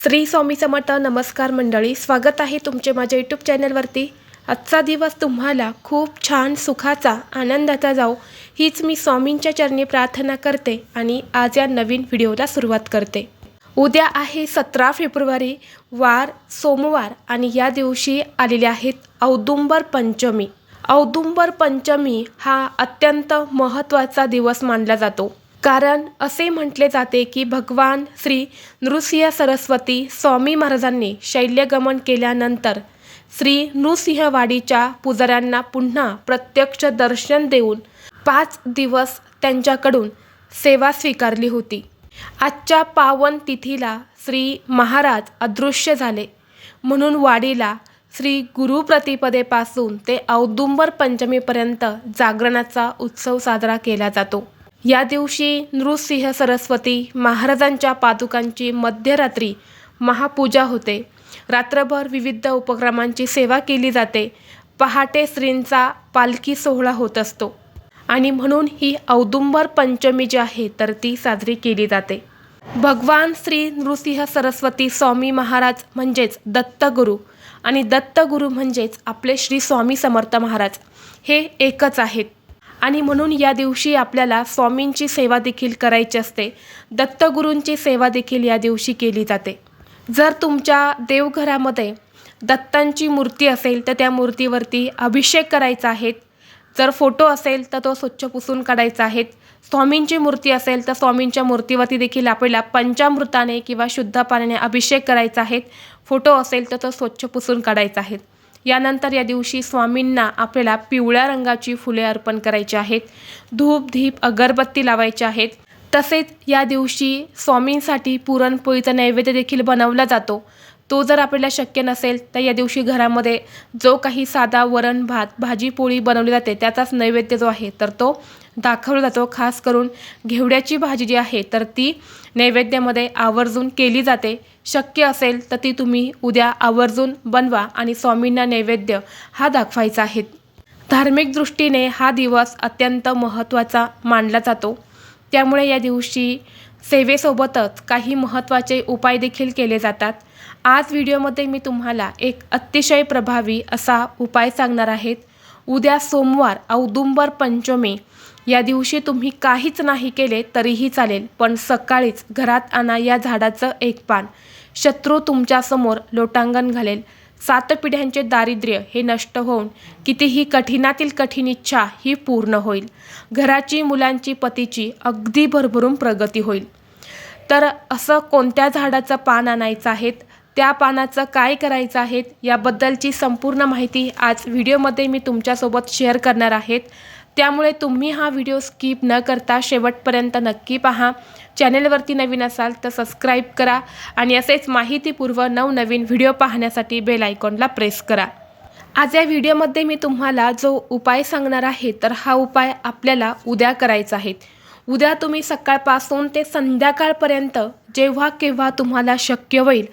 श्री स्वामी समर्थ नमस्कार मंडळी स्वागत आहे तुमचे माझ्या यूट्यूब चॅनलवरती आजचा दिवस तुम्हाला खूप छान सुखाचा आनंदाचा जाओ हीच मी स्वामींच्या चरणी प्रार्थना करते आणि आज या नवीन व्हिडिओला सुरुवात करते. उद्या आहे सतरा फेब्रुवारी वार सोमवार आणि या दिवशी आलेले आहेत औदुंबर पंचमी. औदुंबर पंचमी हा अत्यंत महत्त्वाचा दिवस मानला जातो. कारण असे म्हटले जाते की भगवान श्री नृसिंह सरस्वती स्वामी महाराजांनी शैल्यगमन केल्यानंतर श्री नृसिंहवाडीच्या पुजाऱ्यांना पुन्हा प्रत्यक्ष दर्शन देऊन पाच दिवस त्यांच्याकडून सेवा स्वीकारली होती. आजच्या पावन तिथीला श्री महाराज अदृश्य झाले. म्हणून वाडीला श्री गुरुप्रतिपदेपासून ते औदुंबर पंचमीपर्यंत जागरणाचा उत्सव साजरा केला जातो. या दिवशी नृसिंह सरस्वती महाराजांच्या पादुकांची मध्यरात्री महापूजा होते. रात्रभर विविध उपक्रमांची सेवा केली जाते. पहाटे श्रींचा पालखी सोहळा होत असतो. आणि म्हणून ही औदुंबर पंचमी जी आहे तर ती साजरी केली जाते. भगवान श्री नृसिंह सरस्वती स्वामी महाराज म्हणजेच दत्तगुरू आणि दत्तगुरू म्हणजेच आपले श्री स्वामी समर्थ महाराज हे एकच आहेत. आणि म्हणून या दिवशी आपल्याला स्वामींची सेवा देखील करायची असते. दत्तगुरूंची सेवा देखील या दिवशी केली जाते. जर तुमच्या देवघरामध्ये दत्तांची मूर्ती असेल तर त्या मूर्तीवरती अभिषेक करायचा आहे. जर फोटो असेल तर तो स्वच्छ पुसून काढायचा आहे. स्वामींची मूर्ती असेल तर स्वामींच्या मूर्तीवरती देखील आपल्याला पंचामृताने किंवा शुद्ध पाण्याने अभिषेक करायचा आहे. फोटो असेल तर तो स्वच्छ पुसून काढायचा आहे. यानंतर या दिवशी स्वामींना आपल्याला पिवळ्या रंगाची फुले अर्पण करायची आहेत धूप धीप अगरबत्ती लावायची आहेत. तसेच या दिवशी स्वामींसाठी पुरणपोळीचा नैवेद्य देखील बनवला जातो. तो जर आपल्याला शक्य नसेल तर या दिवशी घरामध्ये जो काही साधा वरण भात भाजी पोळी बनवली जाते त्याचाच नैवेद्य जो आहे तर तो दाखवला जातो. खास करून घेवड्याची भाजी जी आहे तर ती नैवेद्यामध्ये आवर्जून केली जाते. शक्य असेल तर ती तुम्ही उद्या आवर्जून बनवा आणि स्वामींना नैवेद्य हा दाखवायचा आहे. धार्मिक दृष्टीने हा दिवस अत्यंत महत्त्वाचा मानला जातो. त्यामुळे या दिवशी सेवेसोबतच काही महत्त्वाचे उपाय देखील केले जातात. आज व्हिडिओमध्ये मी तुम्हाला एक अतिशय प्रभावी असा उपाय सांगणार आहेत उद्या सोमवार औदुंबर पंचमी. या दिवशी तुम्ही काहीच नाही केले तरीही चालेल पण सकाळीच घरात आणा या झाडाचं एक पान. शत्रू तुमच्यासमोर लोटांगण घालेल. सात पिढ्यांचे दारिद्र्य हे नष्ट होऊन कितीही कठीणातील कठीण इच्छा ही पूर्ण होईल. घराची मुलांची पतीची अगदी भरभरून प्रगती होईल. तर असं कोणत्या झाडाचं पान आणायचं आहेत? त्या पानाचं काय करायचं आहे याबद्दलची संपूर्ण माहिती आज व्हिडिओमध्ये मी तुमच्यासोबत शेअर करणार आहेत. त्यामुळे तुम्ही हा व्हिडिओ स्किप न करता शेवटपर्यंत नक्की पहा. चॅनेलवरती नवीन असाल तर सबस्क्राईब करा आणि असेच माहितीपूर्व नवनवीन व्हिडिओ पाहण्यासाठी बेल आयकॉनला प्रेस करा. आज या व्हिडिओमध्ये मी तुम्हाला जो उपाय सांगणार आहे तर हा उपाय आपल्याला उद्या करायचा आहे. उद्या तुम्ही सकाळपासून ते संध्याकाळपर्यंत जेव्हा केव्हा तुम्हाला शक्य होईल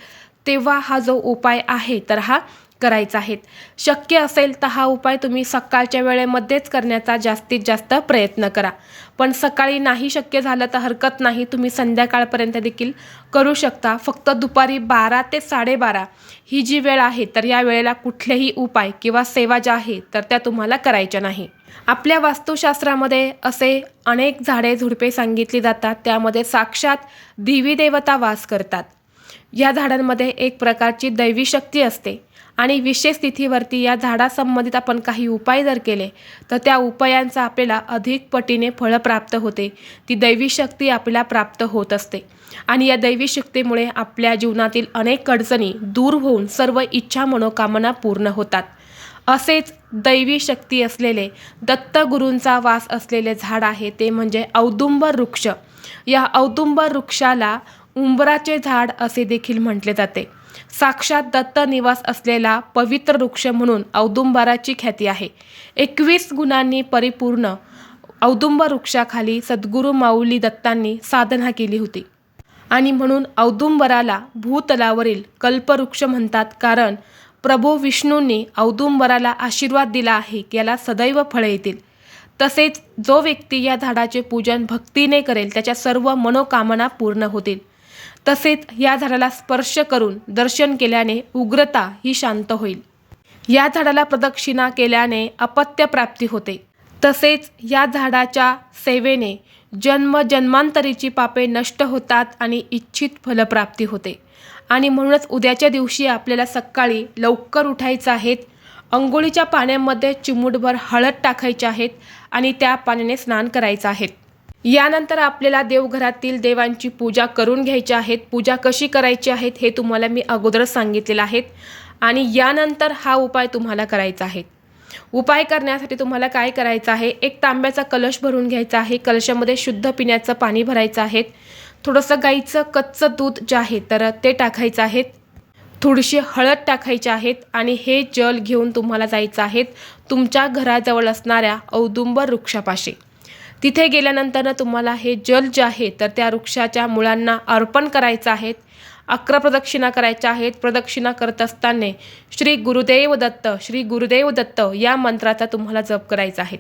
तेव्हा हा जो उपाय आहे तर हा करायचा आहे. शक्य असेल तर हा उपाय तुम्ही सकाळच्या वेळेमध्येच करण्याचा जास्तीत जास्त प्रयत्न करा. पण सकाळी नाही शक्य झालं तर हरकत नाही तुम्ही संध्याकाळपर्यंत देखील करू शकता. फक्त दुपारी बारा ते साडेबारा ही जी वेळ आहे तर या वेळेला कुठलेही उपाय किंवा सेवा ज्या आहे तर त्या तुम्हाला करायच्या नाही. आपल्या वास्तुशास्त्रामध्ये असे अनेक झाडे झुडपे सांगितली जातात त्यामध्ये साक्षात देवी देवता वास करतात. या झाडांमध्ये एक प्रकारची दैवी शक्ती असते. आणि विशेष स्थितीवरती या झाडासंबंधित आपण काही उपाय जर केले तर त्या उपायांचा आपल्याला अधिक पटीने फळं प्राप्त होते. ती दैवी शक्ती आपल्याला प्राप्त होत असते. आणि या दैवी शक्तीमुळे आपल्या जीवनातील अनेक अडचणी दूर होऊन सर्व इच्छा मनोकामना पूर्ण होतात. असेच दैवी शक्ती असलेले दत्तगुरूंचा वास असलेले झाड आहे ते म्हणजे औदुंबर वृक्ष या औदुंबर वृक्षाला उंबराचे झाड असे देखील म्हटले जाते. साक्षात दत्त निवास असलेला पवित्र वृक्ष म्हणून औदुंबराची ख्याती आहे. एकवीस गुणांनी परिपूर्ण औदुंब वृक्षाखाली सद्गुरू माऊली दत्तांनी साधना केली होती. आणि म्हणून औदुंबराला भूतलावरील कल्पवृक्ष म्हणतात कारण प्रभू विष्णूंनी औदुंबराला आशीर्वाद दिला आहे की याला सदैव फळे येतील. तसेच जो व्यक्ती या झाडाचे पूजन भक्तीने करेल त्याच्या सर्व मनोकामना पूर्ण होतील. तसेच या झाडाला स्पर्श करून दर्शन केल्याने उग्रता ही शांत होईल. या झाडाला प्रदक्षिणा केल्याने अपत्यप्राप्ती होते. तसेच या झाडाच्या सेवेने जन्म जन्मांतरीची पापे नष्ट होतात आणि इच्छित फलप्राप्ती होते. आणि म्हणूनच उद्याच्या दिवशी आपल्याला सकाळी लवकर उठायचं आहेत. अंघोळीच्या पाण्यामध्ये चिमूटभर हळद टाकायची आहेत आणि त्या पाण्याने स्नान करायचं आहेत. यानंतर आपल्याला देवघरातील देवांची पूजा करून घ्यायची आहेत. पूजा कशी करायची आहेत हे तुम्हाला मी अगोदरच सांगितलेलं आहेत. आणि यानंतर हा उपाय तुम्हाला करायचा आहे. उपाय करण्यासाठी तुम्हाला काय करायचं आहे? एक तांब्याचा कलश भरून घ्यायचा आहे. कलशामध्ये शुद्ध पिण्याचं पाणी भरायचं आहे. थोडंसं गाईचं कच्चं दूध जे आहे तर ते टाकायचं आहे. थोडीशी हळद टाकायची आहेत आणि हे जल घेऊन तुम्हाला जायचं आहेत तुमच्या घराजवळ असणाऱ्या औदुंबर वृक्षापाशी. तिथे गेल्यानंतर तुम्हाला हे जल जे आहे तर त्या वृक्षाच्या मुळांना अर्पण करायचं आहेत अकरा प्रदक्षिणा करायच्या आहेत. प्रदक्षिणा करत असताना श्री गुरुदेव दत्त श्री गुरुदेव दत्त या मंत्राचा तुम्हाला जप करायचा आहे.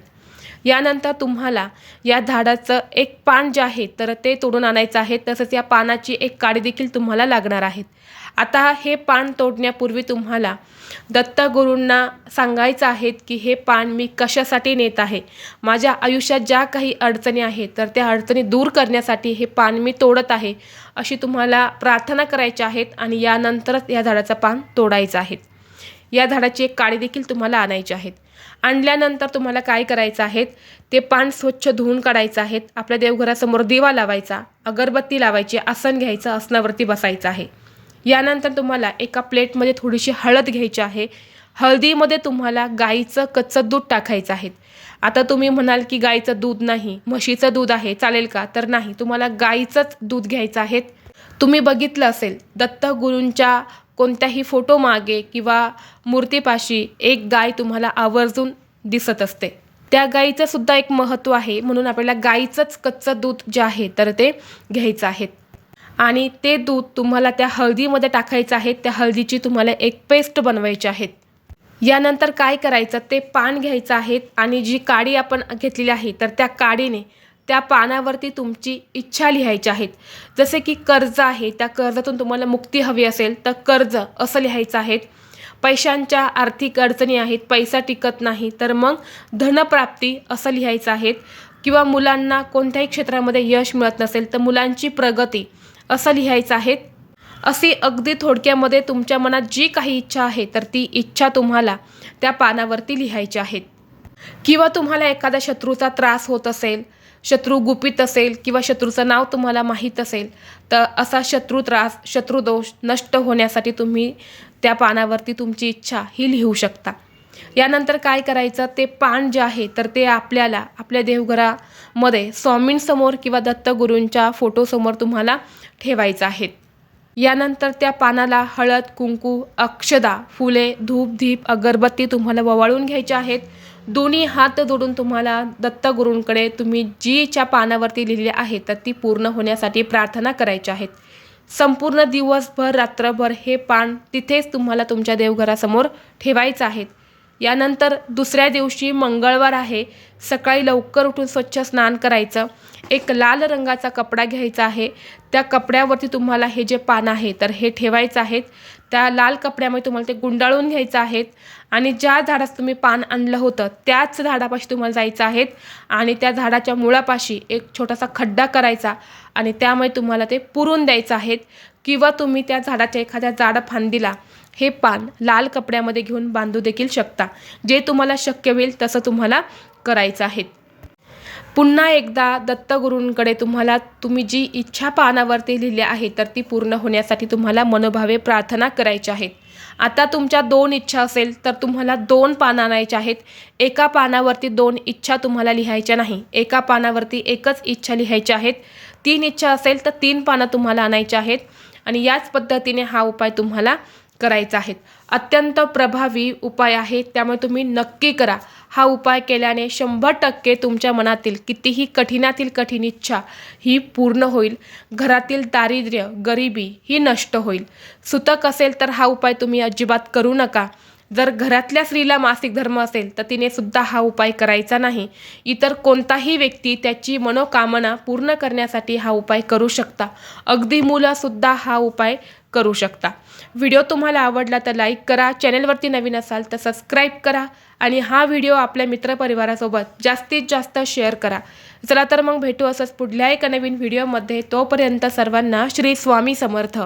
यानंतर तुम्हाला या झाडाचं एक पान जे आहे तर ते तोडून आणायचं आहे. तसंच या पानाची एक काडी देखील तुम्हाला लागणार आहेत आता हे पान तोडण्यापूर्वी तुम्हाला दत्तगुरूंना सांगायचं आहेत की हे पान मी कशासाठी नेत आहे? माझ्या आयुष्यात ज्या काही अडचणी आहेत तर त्या अडचणी दूर करण्यासाठी हे पान मी तोडत आहे अशी तुम्हाला प्रार्थना करायची आहेत आणि यानंतरच या झाडाचं पान तोडायचं आहे. या झाडाची एक काळी देखील तुम्हाला आणायची आहेत आणल्यानंतर तुम्हाला काय करायचं आहे? ते पान स्वच्छ धुवून काढायचं आहेत आपल्या देवघरासमोर दिवा लावायचा अगरबत्ती लावायची आसन घ्यायचं आसनावरती बसायचं आहे. यानंतर तुम्हाला एका प्लेटमध्ये थोडीशी हळद घ्यायची आहे. हळदीमध्ये तुम्हाला गाईचं कच्चं दूध टाकायचं आहे. आता तुम्ही म्हणाल की गाईचं दूध नाही म्हशीचं दूध आहे चालेल का? तर नाही तुम्हाला गाईचंच दूध घ्यायचं आहे. तुम्ही बघितलं असेल दत्तगुरूंच्या कोणत्याही फोटो मागे किंवा मूर्तीपाशी एक गाय तुम्हाला आवर्जून दिसत असते. त्या गाईचं सुद्धा एक महत्त्व आहे म्हणून आपल्याला गाईचंच कच्चं दूध जे आहे तर ते घ्यायचं आहे. आणि ते दूध तुम्हाला त्या हळदीमध्ये टाकायचं आहे त्या हळदीची तुम्हाला एक पेस्ट बनवायची आहेत यानंतर काय करायचं ते पान घ्यायचं आहे आणि जी काडी आपण घेतलेली आहे तर त्या काडीने त्या पानावरती तुमची इच्छा लिहायची आहेत जसे की कर्ज आहे त्या कर्जातून तुम्हाला मुक्ती हवी असेल तर कर्ज असं लिहायचं आहे. पैशांच्या आर्थिक अडचणी आहेत पैसा टिकत नाही तर मग धनप्राप्ती असं लिहायचं आहे. किंवा मुलांना कोणत्याही क्षेत्रामध्ये यश मिळत नसेल तर मुलांची प्रगती असं लिहायचं आहे. अशी अगदी थोडक्यामध्ये तुमच्या मनात जी काही इच्छा आहे तर ती इच्छा तुम्हाला त्या पानावरती लिहायची आहेत किंवा तुम्हाला एखाद्या शत्रूचा त्रास होत असेल शत्रू गुपित असेल किंवा शत्रूचं नाव तुम्हाला माहीत असेल तर असा शत्रू त्रास शत्रुदोष नष्ट होण्यासाठी तुम्ही त्या पानावरती तुमची इच्छा ही लिहू शकता. यानंतर काय करायचं? ते पान जे आहे तर ते आपल्याला आपल्या देवघरामध्ये स्वामींसमोर किंवा दत्तगुरूंच्या फोटोसमोर तुम्हाला ठेवायचं आहे. यानंतर त्या पानाला हळद कुंकू अक्षदा फुले धूप धीप अगरबत्ती तुम्हाला ववाळून घ्यायचे आहेत. दोन्ही हात जोडून तुम्हाला दत्तगुरूंकडे तुम्ही जीच्या पानावरती लिहिली आहे तर ती पूर्ण होण्यासाठी प्रार्थना करायची आहेत. संपूर्ण दिवसभर रात्रभर हे पान तिथेच तुम्हाला तुमच्या देवघरासमोर ठेवायचं आहेत यानंतर दुसऱ्या दिवशी मंगळवार आहे. सकाळी लवकर उठून स्वच्छ स्नान करायचं. एक लाल रंगाचा कपडा घ्यायचा आहे. त्या कपड्यावरती तुम्हाला हे जे पान आहे तर हे ठेवायचं आहेत. त्या लाल कपड्यामध्ये तुम्हाला ते गुंडाळून घ्यायचं आहेत. आणि ज्या झाडाचं तुम्ही पान आणलं होतं त्याच झाडापाशी तुम्हाला जायचं आहेत. आणि त्या झाडाच्या मुळापाशी एक छोटासा खड्डा करायचा आणि त्यामुळे तुम्हाला ते पुरून द्यायचं आहेत. किंवा तुम्ही त्या झाडाच्या एखाद्या जाड फांदीला हे पान लाल कपड्यामध्ये घेऊन बांधू देखील शकता. जे तुम्हाला शक्य होईल तसं तुम्हाला करायचं आहे. पुन्हा एकदा दत्तगुरूंकडे तुम्हाला तुम्ही जी इच्छा पानावरती लिहिली आहे तर ती पूर्ण होण्यासाठी तुम्हाला मनोभावे प्रार्थना करायची आहेत आता तुमच्या दोन इच्छा असेल तर तुम्हाला दोन पानं आणायच्या आहेत. एका पानावरती दोन इच्छा तुम्हाला लिहायच्या नाही. एका पानावरती एकच इच्छा लिहायच्या आहेत तीन इच्छा असेल तर तीन पानं तुम्हाला आणायच्या आहेत. आणि याच पद्धतीने हा उपाय तुम्हाला करायचा आहे अत्यंत प्रभावी उपाय आहे त्यामुळे तुम्ही नक्की करा. हा उपाय केल्याने शंभर टक्के तुमच्या मनातील कितीही कठीणातील कठीण इच्छा ही पूर्ण होईल. घरातील दारिद्र्य गरिबी ही नष्ट होईल. सुतक असेल तर हा उपाय तुम्ही अजिबात करू नका. जर घरातल्या स्त्रीला मासिक धर्म असेल तर तिने सुद्धा हा उपाय करायचा नाही. इतर कोणताही व्यक्ती त्याची मनोकामना पूर्ण करण्यासाठी हा उपाय करू शकता. अगदी मुलंसुद्धा हा उपाय करू शकता. व्हिडिओ तुम्हाला आवडला तर लाईक करा चॅनलवरती नवीन असाल तर सबस्क्राईब करा आणि हा व्हिडिओ आपल्या मित्रपरिवारासोबत जास्तीत जास्त शेअर करा. चला तर मग भेटू असंच पुढल्या एका नवीन व्हिडिओमध्ये. तोपर्यंत सर्वांना श्री स्वामी समर्थ.